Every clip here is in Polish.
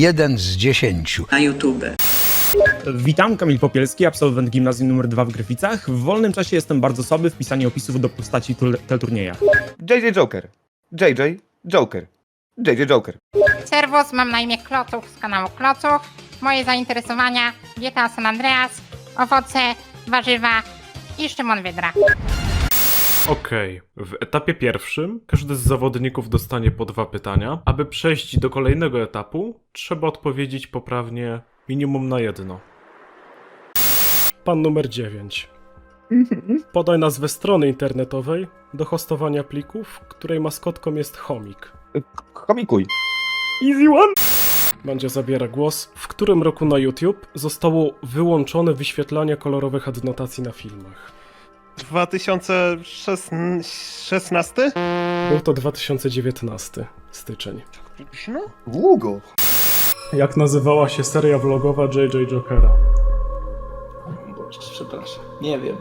jeden z dziesięciu. na YouTube. Witam, Kamil Popielski, absolwent gimnazjum nr 2 w Gryficach. W wolnym czasie jestem bardzo słaby w pisaniu opisów do postaci tul- teleturniejach. JJ Joker. JJ Joker. JJ Joker. Serwus, mam na imię Klocuch z kanału Klocuch. Moje zainteresowania dieta San Andreas, owoce, warzywa i Szymon Wydra. Okej, w etapie pierwszym każdy z zawodników dostanie po dwa pytania. Aby przejść do kolejnego etapu, trzeba odpowiedzieć poprawnie minimum na jedno. Pan numer 9. Podaj nazwę strony internetowej do hostowania plików, której maskotką jest chomik. Komikuj. Easy one! Będzie zabiera głos. W którym roku na YouTube zostało wyłączone wyświetlanie kolorowych adnotacji na filmach? 2016? Był to 2019 styczeń. Długo. Jak nazywała się seria vlogowa JJ Jokera? Przepraszam, nie wiem.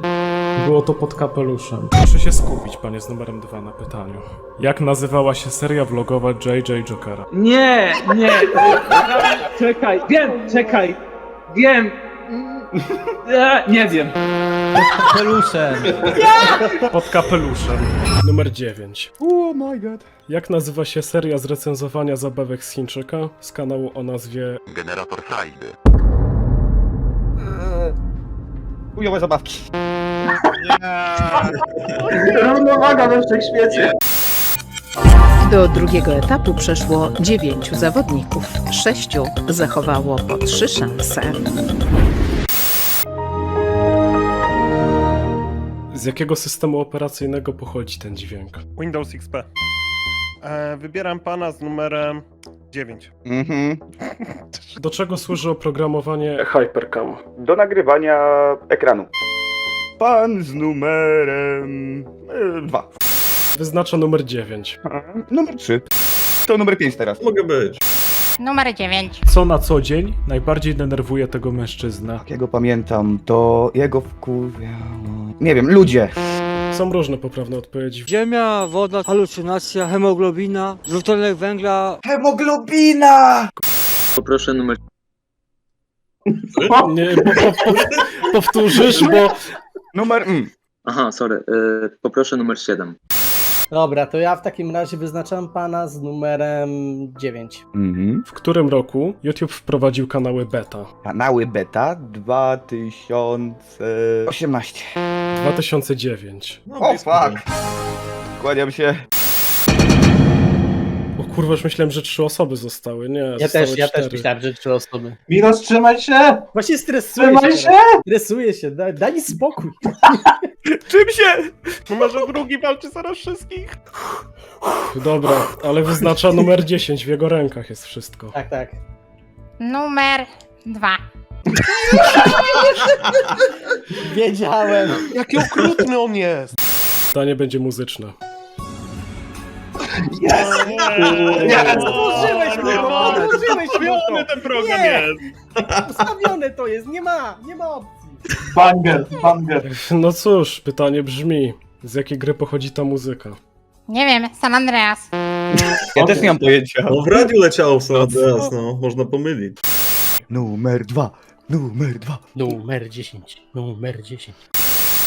Było to pod kapeluszem. Proszę się skupić, panie z numerem 2 na pytaniu. Jak nazywała się seria vlogowa JJ Jokera? Nie, nie. Czekaj, wiem, czekaj. Wiem. Nie wiem. Peluszem. Pod kapeluszem. Numer 9. Oh my god. Jak nazywa się seria z recenzowania zabawek z Chińczyka z kanału o nazwie Generator frajdy. Eee, Chujowe zabawki. Równowaga we wszechświecie. Do drugiego etapu przeszło dziewięciu zawodników. Sześciu zachowało po trzy szanse. Z jakiego systemu operacyjnego pochodzi ten dźwięk? Windows XP. E, wybieram pana z numerem 9. Mhm. Do czego służy oprogramowanie Hypercam? Do nagrywania ekranu. Pan z numerem... e, Dwa. Wyznacza numer 9. Numer trzy. To numer pięć teraz. Mogę być. Numer 9. Co na co dzień najbardziej denerwuje tego mężczyznę? Jakiego pamiętam, to jego wkurwiało... Nie wiem, ludzie. Są różne poprawne odpowiedzi. Ziemia, woda, halucynacja, hemoglobina, dwutlenek węgla. Hemoglobina! Poproszę numer Nie, po, po, po, powtórzysz, bo Numer... Mm. Aha, sorry. y, poproszę numer 7. Dobra, to ja w takim razie wyznaczam pana z numerem 9. Mhm. w którym roku YouTube wprowadził kanały beta? Kanały beta 2018. 2009. O fuck! Kłaniam się. Kurwa, już myślałem, że trzy osoby zostały. Nie, Ja zostały też, ja cztery. też myślałem, że trzy osoby. Miros, trzymaj się! Właśnie stresuję Trzymaj się. się! teraz. Stresuję się, daj, daj mi spokój. Czym się? Numerze drugi walczy zaraz wszystkich. Dobra, ale wyznacza numer 10, w jego rękach jest wszystko. Tak, tak. Numer 2. Wiedziałem. Jaki okrutny on jest. Pytanie będzie muzyczne. Nie, Otworzyłeś mnie, no, otworzyłeś mnie ten program Nie. jest. Ustawione to jest, nie ma, nie ma opcji. Banger, banger. No cóż, pytanie brzmi, z jakiej gry pochodzi ta muzyka? Nie wiem, San Andreas. Ja też nie mam pojęcia. No w radiu leciało San Andreas, no, można pomylić. Numer dwa. Numer dwa. Numer 10, numer 10.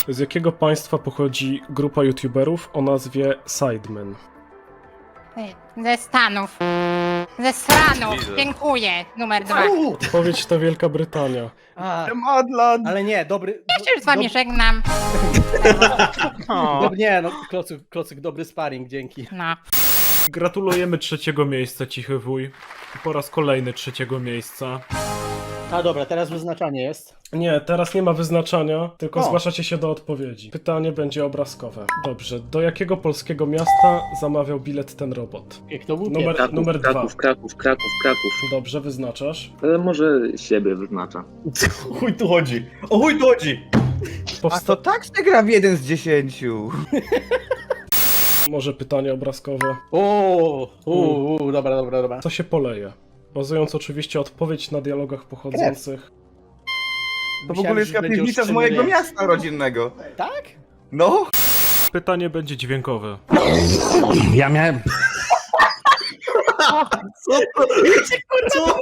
Z jakiego państwa pochodzi grupa youtuberów o nazwie Sidemen? Ze Stanów. Ze Stanów. Dziękuję. Numer 2. Odpowiedź to Wielka Brytania. A, Madland. ale nie, dobry... Ja się już z wami żegnam. do, nie, no, klocyk, klocyk, dobry sparring, dzięki. No. Gratulujemy trzeciego miejsca, Cichy Wuj. Po raz kolejny trzeciego miejsca. A dobra, teraz wyznaczanie jest. Nie, teraz nie ma wyznaczania, tylko O. zgłaszacie się do odpowiedzi. Pytanie będzie obrazkowe. Dobrze, do jakiego polskiego miasta zamawiał bilet ten robot? Jak to był Numer? Kraków, numer dwa. Kraków, Kraków, Kraków, Kraków. Dobrze, wyznaczasz. Ale może siebie wyznacza. Chuj tu chodzi. O chuj tu chodzi. A Powsta- to tak się gra w jeden z dziesięciu. Może pytanie obrazkowe. O, u, u, dobra, dobra, dobra. Co się poleje? Bazując oczywiście odpowiedź na dialogach pochodzących. To w Myślałem, ogóle jest że będzie piwnica z mojego miasta rodzinnego. Tak? No. Pytanie będzie dźwiękowe. Ja miałem. Co to? Co?